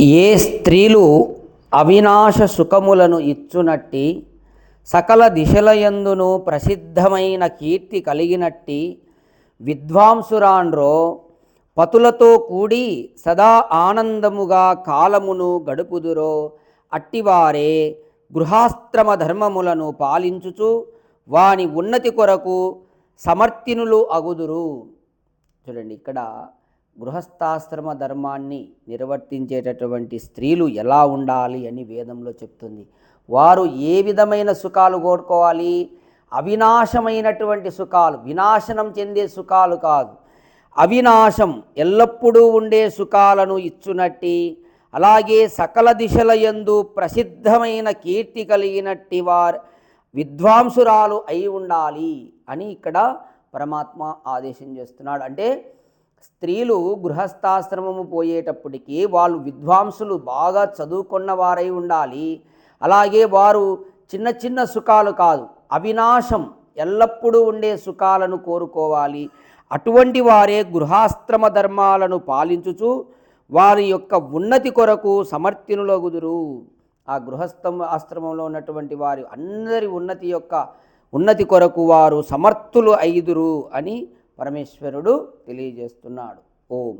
ఏ స్త్రీలు అవినాశ సుఖములను ఇచ్చునట్టి సకల దిశలయందును ప్రసిద్ధమైన కీర్తి కలిగినట్టి విద్వాంసురాండ్రో పతులతో కూడి సదా ఆనందముగా కాలమును గడుపుదురో అట్టివారే గృహాశ్రమ ధర్మములను పాలించుచు వాని ఉన్నతి కొరకు సమర్థినులు అగుదురు. చూడండి ఇక్కడ గృహస్థాశ్రమ ధర్మాన్ని నిర్వర్తించేటటువంటి స్త్రీలు ఎలా ఉండాలి అని వేదంలో చెప్తుంది. వారు ఏ విధమైన సుఖాలు కోరుకోవాలి? అవినాశమైనటువంటి సుఖాలు వినాశనం చెందే సుఖాలు కాదు. అవినాశం ఎల్లప్పుడూ ఉండే సుఖాలను ఇచ్చునట్టి అలాగే సకల దిశల యందు ప్రసిద్ధమైన కీర్తి కలిగినట్టి వారు విద్వాంసురాలు అయి ఉండాలి అని ఇక్కడ పరమాత్మ ఆదేశం చేస్తున్నాడు. అంటే స్త్రీలు గృహస్థాశ్రమము పోయేటప్పటికీ వాళ్ళు విద్వాంసులు బాగా చదువుకున్న వారై ఉండాలి. అలాగే వారు చిన్న చిన్న సుఖాలు కాదు అవినాశం ఎల్లప్పుడూ ఉండే సుఖాలను కోరుకోవాలి. అటువంటి వారే గృహాశ్రమ ధర్మాలను పాలించుచు వారి యొక్క ఉన్నతి కొరకు సమర్థినులగుదురు. ఆ గృహస్థం ఆశ్రమంలో ఉన్నటువంటి వారి అందరి ఉన్నతి యొక్క ఉన్నతి కొరకు వారు సమర్థులు ఐదురు అని పరమేశ్వరుడు తెలియజేస్తున్నాడు. ఓం.